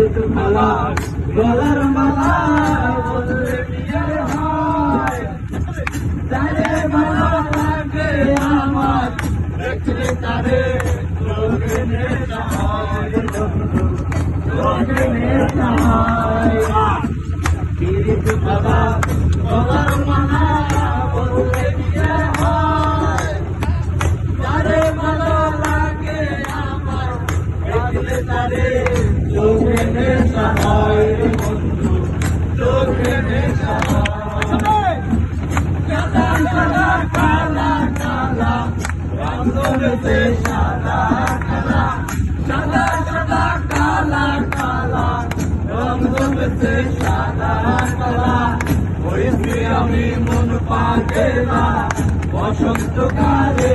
মালা গলার মালা বললে বিয়ের হয় তারে ভালো লাগে আমার দেখলে তারে হয় লোকে নেশা হয় পীড়িত বাবা গলার মালা বললে বিয়ের হয় তারে ভালো লাগে আমার দেখলে তারে আমি মন পাগেলা বসন্তকালে